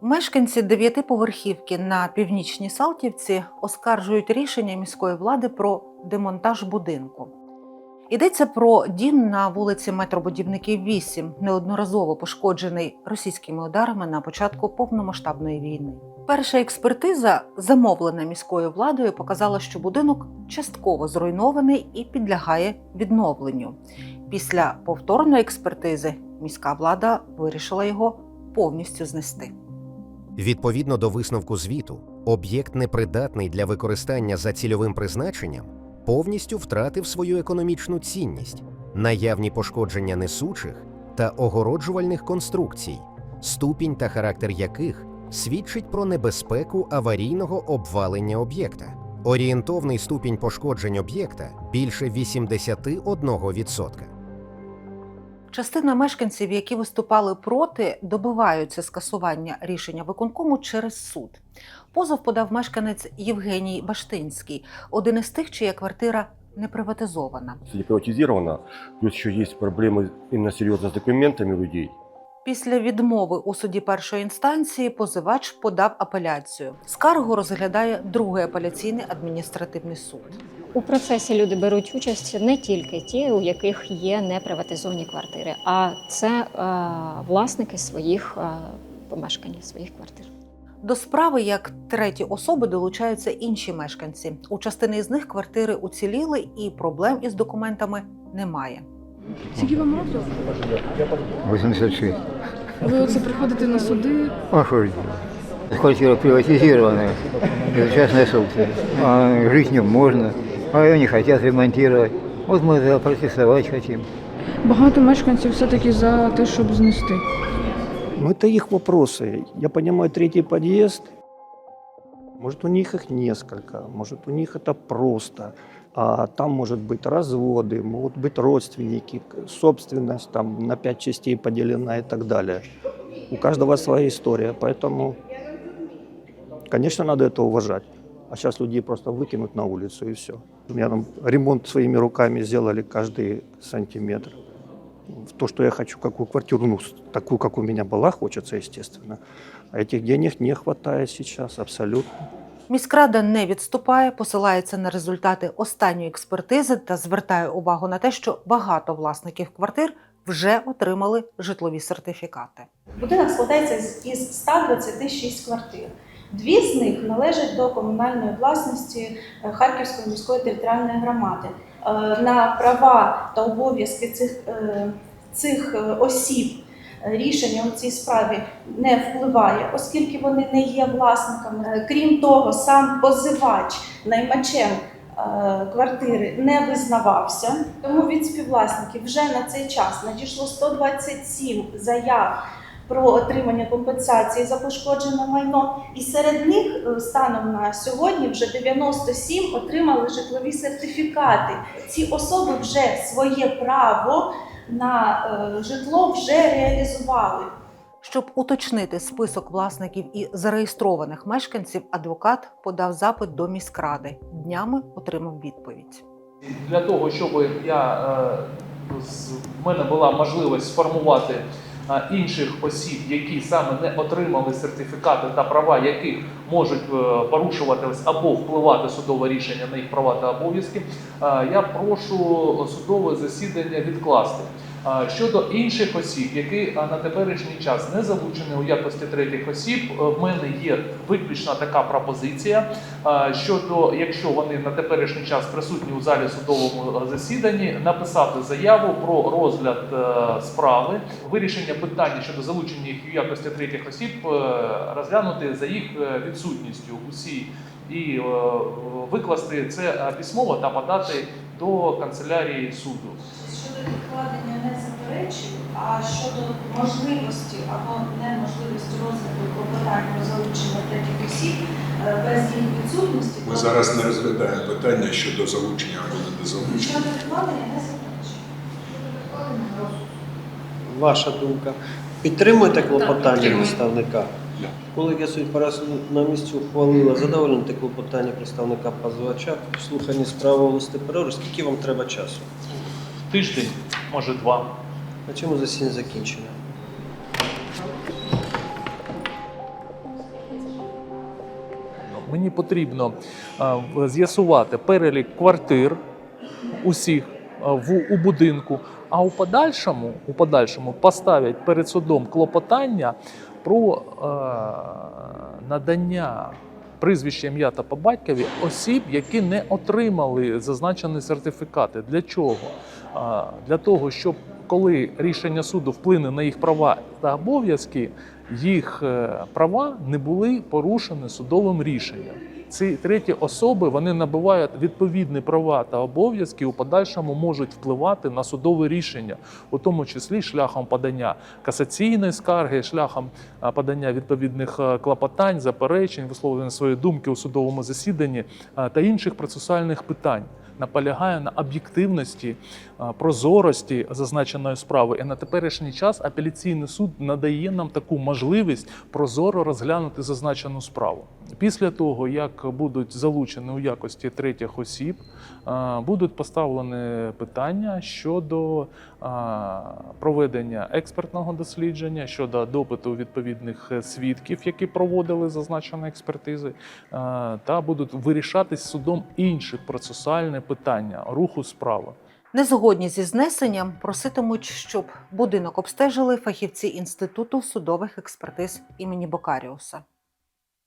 Мешканці дев'ятиповерхівки на північній Салтівці оскаржують рішення міської влади про демонтаж будинку. Йдеться про дім на вулиці Метробудівників 8, неодноразово пошкоджений російськими ударами на початку повномасштабної війни. Перша експертиза, замовлена міською владою, показала, що будинок частково зруйнований і підлягає відновленню. Після повторної експертизи міська влада вирішила його повністю знести. Відповідно до висновку звіту, об'єкт непридатний для використання за цільовим призначенням повністю втратив свою економічну цінність, наявні пошкодження несучих та огороджувальних конструкцій, ступінь та характер яких свідчить про небезпеку аварійного обвалення об'єкта. Орієнтовний ступінь пошкоджень об'єкта більше 81%. Частина мешканців, які виступали проти, добиваються скасування рішення виконкому через суд. Позов подав мешканець Євгеній Баштинський, один із тих, чия квартира не приватизована. Если приватизировано, плюс є проблеми і на серйозно з документами людей. Після відмови у суді першої інстанції позивач подав апеляцію. Скаргу розглядає другий апеляційний адміністративний суд. У процесі люди беруть участь не тільки ті, у яких є неприватизовані квартири, а це е, власники своїх е, помешкань, своїх квартир. До справи як треті особи долучаються інші мешканці. У частини з них квартири уціліли і проблем із документами немає. Скільки вам років? 86. Ви оце приходите на суди. А что же делать? Квартира приватизированная, это частная собственность. А жить в нем можно, а ее не хотят ремонтировать. Вот мы это протестовать хотим. Багато мешканців все-таки за те, щоб знести. Ну, это их вопросы. Я понимаю, третий подъезд. Может, у них их несколько, может, у них это просто. А там может быть разводы, могут быть родственники, собственность там на пять частей поделена и так далее. У каждого своя история, поэтому, конечно, надо это уважать. А сейчас людей просто выкинуть на улицу и все. У меня там ремонт своими руками сделали каждый сантиметр. В то, что я хочу какую квартиру, ну, такую, как у меня была, хочется, естественно. А этих денег не хватает сейчас абсолютно. Міськрада не відступає, посилається на результати останньої експертизи та звертає увагу на те, що багато власників квартир вже отримали житлові сертифікати. Будинок складається із 126 квартир. Дві з них належать до комунальної власності е, Харківської міської територіальної громади. Е, На права та обов'язки цих, е, цих осіб рішення у цій справі не впливає, оскільки вони не є власниками. Е, Крім того, сам позивач наймачем е, квартири не визнавався. Тому від співвласників вже на цей час надійшло 127 заяв про отримання компенсації за пошкоджене майно. І серед них е, станом на сьогодні вже 97 отримали житлові сертифікати. Ці особи вже своє право на е, житло вже реалізували. Щоб уточнити список власників і зареєстрованих мешканців, адвокат подав запит до міськради. Днями отримав відповідь. Для того, щоб я, е, в мене була можливість сформувати інших осіб, які саме не отримали сертифікати та права яких можуть е, порушуватись або впливати судове рішення на їх права та обов'язки, е, я прошу судове засідання відкласти. Щодо інших осіб, які на теперішній час не залучені у якості третіх осіб, е, в мене є виключно така пропозиція щодо, якщо вони на теперішній час присутні у залі судовому е, засіданні, написати заяву про розгляд е, справи, вирішення питання щодо залучення їх у якості третіх осіб, розглянути за їх відсутністю усі і викласти це письмово та подати до канцелярії суду. Щодо відкладення не заперечую, а щодо можливості або неможливості розгляду клопотань про залучення третіх осіб е, без їх відсутності, Ми то зараз не розглядаємо питання щодо залучення або недозалучення. щодо відкладення не заперечую. Ваша думка. Підтримуєте клопотання представника? Колегія судді Парас на місці ухвалила задовольнити клопотання представника позивача в слуханні справи оголосити перерву. Скільки вам треба часу? Тиждень, може два. На чому засідання закінчено? Мені потрібно е, з'ясувати перелік квартир усіх е, в у будинку. А у подальшому, у подальшому поставлять перед судом клопотання про е, надання прізвища, ім'я та по батькові осіб, які не отримали зазначені сертифікати. Для чого? Для того, щоб коли рішення суду вплине на їх права та обов'язки, їх е, права не були порушені судовим рішенням. Ці треті особи вони набувають відповідні права та обов'язки у подальшому можуть впливати на судове рішення, у тому числі шляхом подання касаційної скарги, шляхом подання відповідних е, клопотань, заперечень, висловлення своєї думки у судовому засіданні та інших процесуальних питань. Наполягає на об'єктивності, прозорості зазначеної справи. І на теперішній час апеляційний суд надає нам таку можливість прозоро розглянути зазначену справу. Після того, як будуть залучені у якості третіх осіб, будуть поставлені питання щодо проведення експертного дослідження, щодо допиту відповідних свідків, які проводили зазначені експертизи, та будуть вирішатись судом інші процесуальні питання руху справи. Незгодні зі знесенням проситимуть, щоб будинок обстежили фахівці Інституту судових експертиз імені Бокаріуса.